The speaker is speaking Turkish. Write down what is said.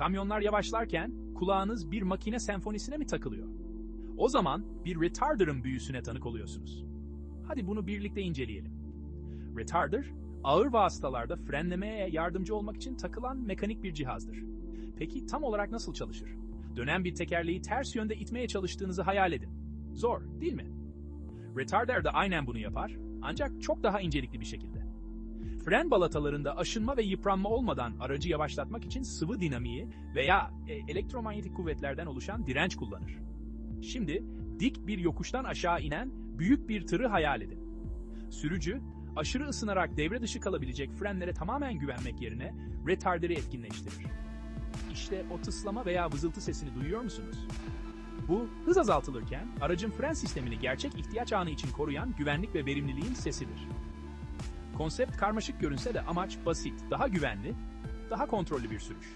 Kamyonlar yavaşlarken kulağınız bir makine senfonisine mi takılıyor? O zaman bir retarder'ın büyüsüne tanık oluyorsunuz. Hadi bunu birlikte inceleyelim. Retarder, ağır vasıtalarda frenlemeye yardımcı olmak için takılan mekanik bir cihazdır. Peki tam olarak nasıl çalışır? Dönen bir tekerleği ters yönde itmeye çalıştığınızı hayal edin. Zor, değil mi? Retarder de aynen bunu yapar, ancak çok daha incelikli bir şekilde. Fren balatalarında aşınma ve yıpranma olmadan aracı yavaşlatmak için sıvı dinamiği veya e, elektromanyetik kuvvetlerden oluşan direnç kullanır. Şimdi dik bir yokuştan aşağı inen büyük bir tırı hayal edin. Sürücü, aşırı ısınarak devre dışı kalabilecek frenlere tamamen güvenmek yerine retarderi etkinleştirir. İşte o tıslama veya vızıltı sesini duyuyor musunuz? Bu, hız azaltılırken aracın fren sistemini gerçek ihtiyaç anı için koruyan güvenlik ve verimliliğin sesidir. Konsept karmaşık görünse de amaç basit, daha güvenli, daha kontrollü bir sürüş.